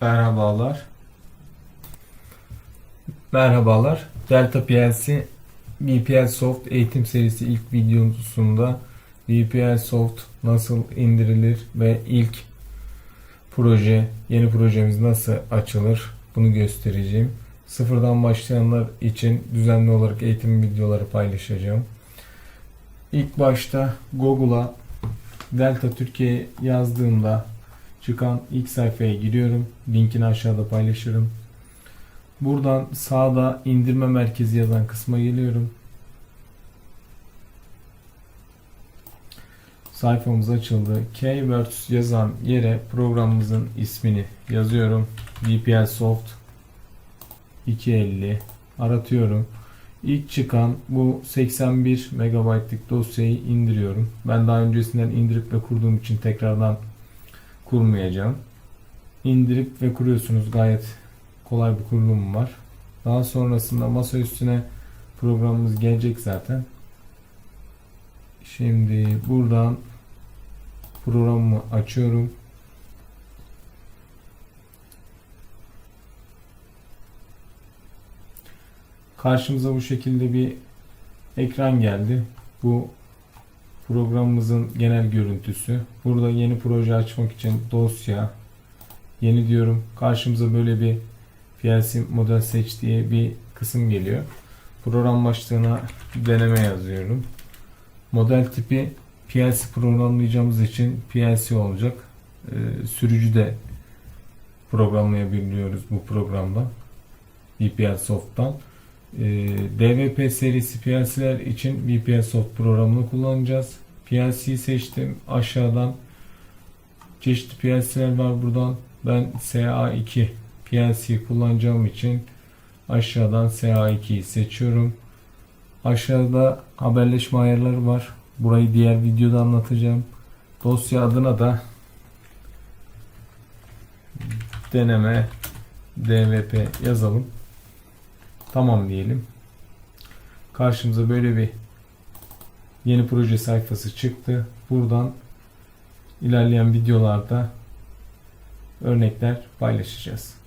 Merhabalar. Merhabalar. Delta PLC VPL Soft eğitim serisi ilk videosunda VPL Soft nasıl indirilir ve ilk proje, yeni projemiz nasıl açılır bunu göstereceğim. Sıfırdan başlayanlar için düzenli olarak eğitim videoları paylaşacağım. İlk başta Google'a Delta Türkiye yazdığımda çıkan ilk sayfaya giriyorum. Linkini aşağıda paylaşırım. Buradan sağda indirme merkezi yazan kısma geliyorum. Sayfamız açıldı. Keywords yazan yere programımızın ismini yazıyorum. VPL Soft 250 aratıyorum. İlk çıkan bu 81 megabaytlık dosyayı indiriyorum. Ben daha öncesinden indirip ve kurduğum için tekrardan kurmayacağım. İndirip ve kuruyorsunuz. Gayet kolay bir kurulum var. Daha sonrasında masa üstüne programımız gelecek zaten. Şimdi buradan programımı açıyorum. Karşımıza bu şekilde bir ekran geldi. Bu programımızın genel görüntüsü. Burada yeni proje açmak için dosya, yeni diyorum. Karşımıza böyle bir PLC model seç diye bir kısım geliyor. Program başlığına deneme yazıyorum. Model tipi PLC programlayacağımız için PLC olacak. Ee, sürücü de programlayabiliyoruz bu programda. VPL Soft'tan. Ee, DVP serisi PLC'ler için Soft programını kullanacağız. PLC seçtim. Aşağıdan çeşitli PLC'ler var buradan. Ben SA2 PLC kullanacağım için aşağıdan SA2'yi seçiyorum. Aşağıda haberleşme ayarları var. Burayı diğer videoda anlatacağım. Dosya adına da deneme DVP yazalım. Tamam diyelim. Karşımıza böyle bir yeni proje sayfası çıktı. Buradan ilerleyen videolarda örnekler paylaşacağız.